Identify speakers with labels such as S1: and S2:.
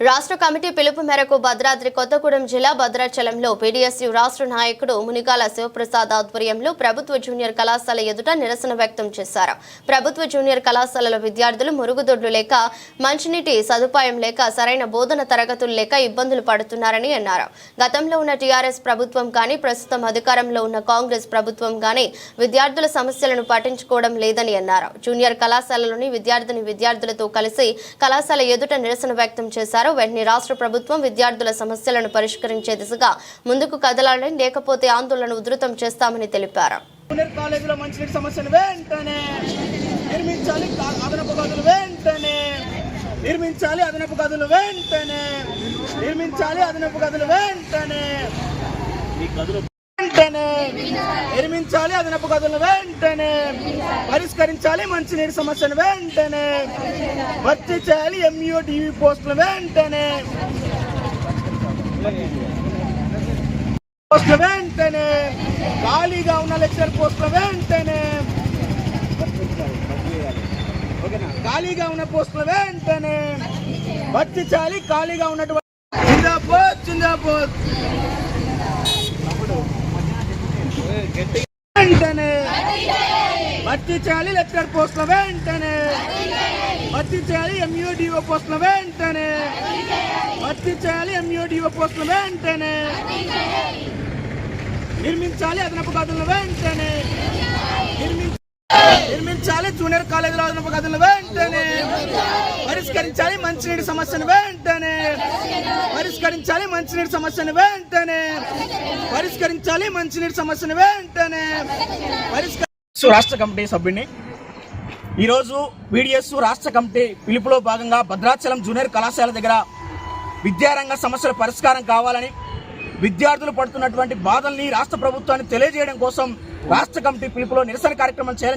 S1: రాష్ట్ర కమిటీ పిలుపు మేరకు భద్రాద్రి కొత్తగూడెం జిల్లా భద్రాచలంలో పీడీఎస్యు రాష్ట్ర నాయకుడు మునిగాల శివప్రసాద్ ఆధ్వర్యంలో ప్రభుత్వ జూనియర్ కళాశాల ఎదుట నిరసన వ్యక్తం చేశారు. ప్రభుత్వ జూనియర్ కళాశాలలో విద్యార్థులు మురుగుదొడ్లు లేక మంచినీటి సదుపాయం లేక సరైన బోధన తరగతులు లేక ఇబ్బందులు పడుతున్నారని అన్నారు. గతంలో ఉన్న టీఆర్ఎస్ ప్రభుత్వం కానీ ప్రస్తుతం అధికారంలో ఉన్న కాంగ్రెస్ ప్రభుత్వం కానీ విద్యార్థుల సమస్యలను పట్టించుకోవడం లేదని అన్నారు. జూనియర్ కళాశాలలోని విద్యార్థిని విద్యార్థులతో కలిసి కళాశాల ఎదుట నిరసన వ్యక్తం చేశారు. వెంటనే రాష్ట్ర ప్రభుత్వం విద్యార్థుల సమస్యలను పరిష్కరించే దిశగా ముందుకు కదలాలని లేకపోతే ఆందోళన ఉధృతం చేస్తామని తెలిపారు.
S2: జూనియర్ కాలేజీలో మంచినీటి సమస్యను వెంటనే నిర్మించాలి. అదనపు గదులు వెంటనే నిర్మించాలి. అదనపు గదులు వెంటనే నిర్మించాలి. అదనపు గదులు వెంటనే వెంటనే నిర్మించాలి అదనపు గదులను వెంటనే పరిష్కరించాలి మంచినీటి సమస్యను వెంటనే భర్తీ చేయాలి ఎంఈఓ టీవీ పోస్టులు వెంటనే పోస్టులు వెంటనే ఖాళీగా ఉన్న లెక్చర్ పోస్టులు వెంటనే ఖాళీగా ఉన్న పోస్టులు వెంటనే భర్తీ చేయాలి ఖాళీగా ఉన్నటువంటి జిందాబాద్ జిందాబాద్. వెంటనే భర్తీ చేయాలి లెక్చర్ పోస్టుల వెంటనే భర్తీ చేయాలి ఎంయూడిఓ పోస్టుల వెంటనే భర్తీ చేయాలి ఎంయూడిఓ పోస్టుల వెంటనే నిర్మించాలి అదనపు గదులను వెంటనే నిర్మించాలి జూనియర్ కాలేజీలో అదనపు గదులను వెంటనే పరిష్కరించాలి మంచినీటి సమస్యను వెంటనే పరిష్కరించాలి మంచినీటి సమస్యను వెంటనే. పరిష్కరించాలి మంచినీటి సమస్యను వెంటనే. పరిష్కరి రాష్ట్ర కమిటీ సభ్యుడిని. ఈరోజు వీడిఎస్ రాష్ట్ర కమిటీ పిలుపులో భాగంగా భద్రాచలం జూనియర్ కళాశాల దగ్గర విద్యారంగ సమస్యల పరిష్కారం కావాలని విద్యార్థులు పడుతున్నటువంటి బాధల్ని రాష్ట్ర ప్రభుత్వాన్ని తెలియజేయడం కోసం రాష్ట్ర కమిటీ పిలుపులో నిరసన కార్యక్రమం చేయాలని